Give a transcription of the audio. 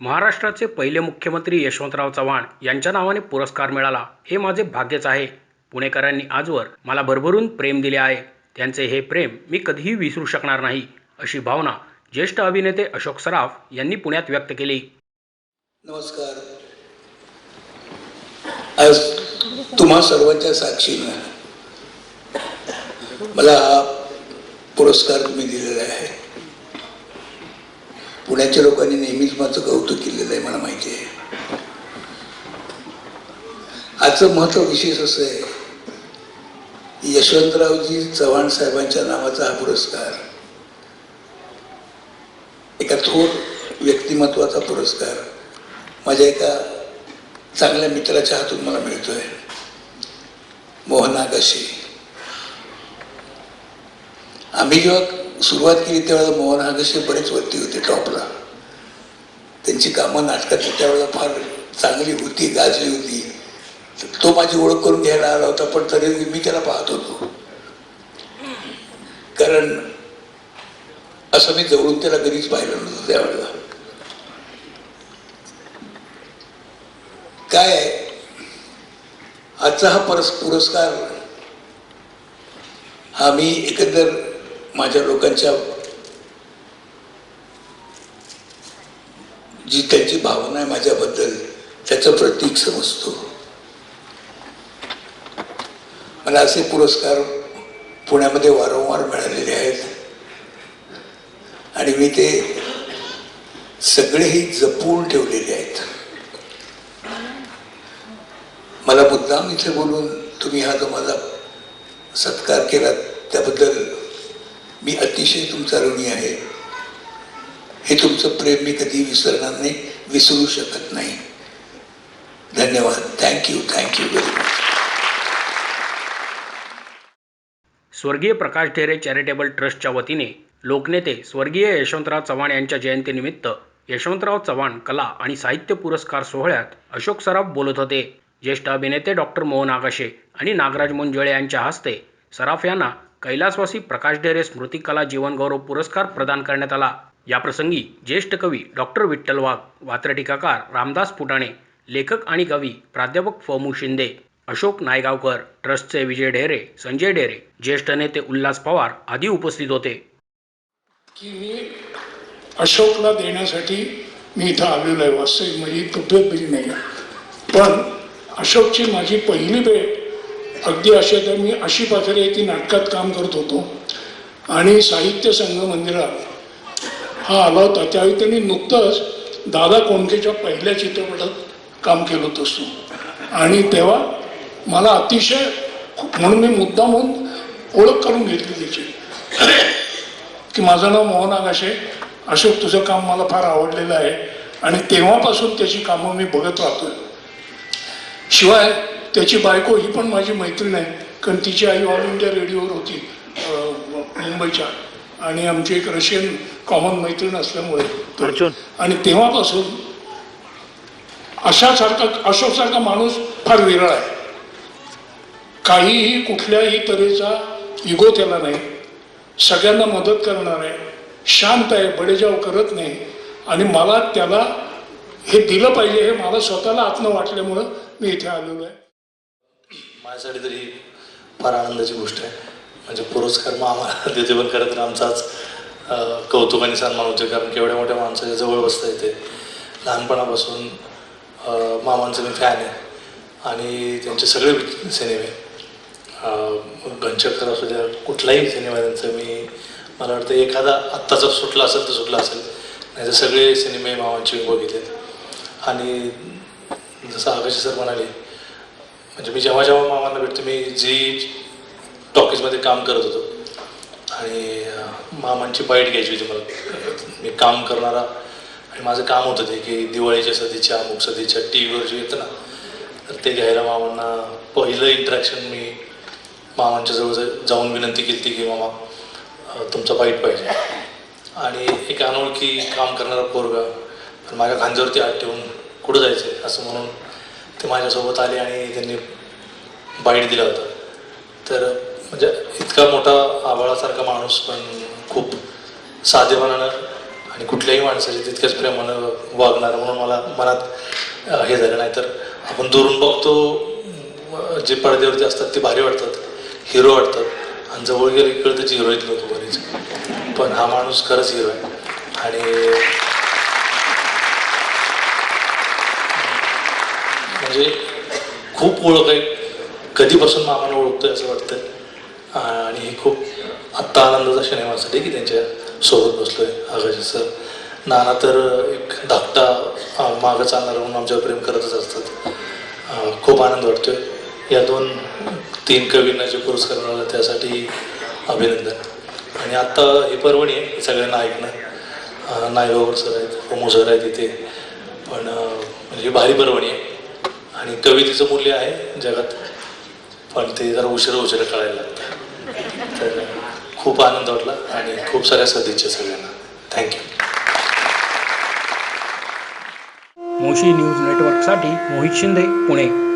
महाराष्ट्राचे पहिले मुख्यमंत्री यशवंतराव चव्हाण यांच्या नावाने पुरस्कार मिळाला हे माझे भाग्यच आहे. पुणेकरांनी आजवर मला भरभरून प्रेम दिले आहे. त्यांचे हे प्रेम मी कधीही विसरू शकणार नाही अशी भावना ज्येष्ठ अभिनेते अशोक सराफ यांनी पुण्यात व्यक्त केली. नमस्कार. आज तुम्हा सर्वांच्या साक्षीनं मला पुरस्कार तुम्ही दिलेला आहे. पुण्याच्या लोकांनी नेहमीच माझं कौतुक केलेलं आहे मला माहिती आहे. आजचं महत्त्व विशेष असं आहे की यशवंतरावजी चव्हाण साहेबांच्या नावाचा हा पुरस्कार एका थोर व्यक्तिमत्वाचा पुरस्कार माझ्या एका चांगल्या मित्राच्या हातून मला मिळतोय. मोहन आगाशे आम्ही जेव्हा सुरुवात केली त्यावेळेला मोहन आगाशे बरेच वरती होते टॉपला. त्यांची कामं नाटकाची त्यावेळेला फार चांगली होती गाजली होती. तो माझी ओळख करून घ्यायला आला होता पण तरी मी त्याला पाहत होतो. कारण असं मी जवळून त्याला कधीच पाहिलं नव्हतं त्यावेळेला. काय आहे? आजचा हा परस पुरस्कार हा मी एकंदर माझ्या लोकांच्या जी त्यांची भावना आहे माझ्याबद्दल त्याचं प्रतीक समजतो. मला असे पुरस्कार पुण्यामध्ये वारंवार मिळालेले आहेत. आणि मी ते सगळेही जपून ठेवलेले आहेत. मला मुद्दाम इथे बोलून तुम्ही हा जो माझा सत्कार केला त्याबद्दल मी अतिशय तुमचा ऋणी आहे. हे तुमचं प्रेम मी कधी विसरणार नाही विसरू शकत नाही. धन्यवाद. थँक्यू थँक्यू व्हेरी मच स्वर्गीय प्रकाश ढेरे चॅरिटेबल ट्रस्टच्या वतीने लोकनेते स्वर्गीय यशवंतराव चव्हाण यांच्या जयंतीनिमित्त यशवंतराव चव्हाण कला आणि साहित्य पुरस्कार सोहळ्यात अशोक सराफ बोलत होते. ज्येष्ठ अभिनेते डॉक्टर मोहन आगाशे आणि नागराज मुंजळे यांच्या हस्ते सराफ यांना कैलासवासी प्रकाश ढेरे स्मृती कला जीवनगौरव पुरस्कार प्रदान करण्यात आला. याप्रसंगी ज्येष्ठ कवी डॉक्टर विठ्ठल वाघ वात्रटीकाकार रामदास फुटाणे लेखक आणि कवी प्राध्यापक फमू शिंदे अशोक नायगावकर ट्रस्टचे विजय ढेरे संजय ढेरे ज्येष्ठ नेते उल्हास पवार आदी उपस्थित होते. की अशोकला देण्यासाठी मी इथं आलेलो आहे. वास्तविक माझी म्हणजे तब्येत बरी नाही पण अशोकची माझी पहिली भेट अगदी अशा तर मी अशी पाथरे ती नाटकात काम करत होतो. आणि साहित्य संघ मंदिरात हा आला होता. त्यावेळी त्यांनी नुकतंच दादा कोंडकेच्या पहिल्या चित्रपटात काम केलं होतं असतो आणि तेव्हा मला अतिशय म्हणून मी मुद्दा म्हणून ओळख करून घेतली त्याची. की माझं नाव मोहन आगाशे अशोक तुझं काम मला फार आवडलेलं आहे. आणि तेव्हापासून त्याची कामं मी बघत राहतोय. शिवाय त्याची बायको ही पण माझी मैत्रीण आहे. कारण तिची आई ऑल इंडिया रेडिओवर होती मुंबईच्या. आणि आमची एक रशियन कॉमन मैत्रीण असल्यामुळे. आणि तेव्हापासून अशासारखा अशोकसारखा माणूस फार विरळ आहे. काहीही कुठल्याही तऱ्हेचा इगो त्याला नाही. सगळ्यांना मदत करणार आहे. शांत आहे बडेजाव करत नाही. आणि मला त्याला हे दिलं पाहिजे हे मला स्वतःला आत्म वाटल्यामुळं मी इथे आलेलो आहे. माझ्यासाठी तरी फार आनंदाची गोष्ट आहे. म्हणजे पुरस्कार मग आम्हाला देते पण खरं तर आमचाच कौतुक आणि सन्मान होतो कारण केवढ्या मोठ्या माणसाच्या जवळ बसता येते. लहानपणापासून मामांचं मी फॅन आहे. आणि त्यांचे सगळे सिनेमे. घनचक्कर असू द्या कुठलाही सिनेमा त्यांचं मी मला वाटतं एखादा आत्ताचा सुटला असेल तर सुटला असेल. नाही तर सगळे सिनेमे मामांचे मी बघितलेत. आणि जसं आकाशी सर म्हणाले म्हणजे मी जेव्हा जेव्हा मामांना भेटतो मी जी टॉकीजमध्ये काम करत होतो आणि मामांची बाईट घ्यायची होती मला. मी काम करणारा आणि माझं काम होतं ते की दिवाळीच्या सदीच्या अमुक सदीच्या टी व्हीवर जे येतं ना तर ते घ्यायला मामांना पहिलं इंटरॅक्शन मी मामांच्या जवळ जाऊन विनंती केली होती की मामा तुमचं तुमचा बाईट पाहिजे. आणि एक अनोळखी काम करणारा पोरगा पण माझ्या खांद्यावरती आत ठेवून कुठं जायचं? असं म्हणून ते माझ्यासोबत आले आणि त्यांनी बाईट दिलं होतं. तर म्हणजे इतका मोठा आबाळासारखा माणूस पण खूप साधेपणानं आणि कुठल्याही माणसाची तितक्याच प्रेमानं वागणार म्हणून मला मनात हे झालं. नाही तर आपण दुरून बघतो जे पडद्यावरती असतात ते भारी वाटतात हिरो वाटतात आणि जवळ गेले कळतं त्याची हिरोईत लोक बरेच. पण हा माणूस खरंच हिरो आहे. आणि म्हणजे खूप ओळख आहे. कधीपासून मामाला ओळखतोय असं वाटतं आणि हे खूप आत्ता आनंदाचा क्षण आहे माझ्यासाठी की त्यांच्यासोबत बसलो आहे आगाशी सर. नाना तर एक धाकटा मागं चालणारा म्हणून आमच्यावर प्रेम करतच असतात. खूप आनंद वाटतोय. या दोन तीन कवींना जे पुरस्कार मिळाला त्यासाठी अभिनंदन. आणि आत्ता ही पर्वणी आहे सगळ्यांना ऐकणं. नायगावर सर आहेत होमो सर आहेत इथे. पण म्हणजे भारी पर्वणी आहे. आणि कवितेचं मूल्य आहे जगात पण ते जरा उशिरा उशिरा कळायला लागतं. तर खूप आनंद वाटला आणि खूप साऱ्या सदिच्छा सगळ्यांना. थँक्यू मोशी न्यूज नेटवर्कसाठी मोहित शिंदे पुणे.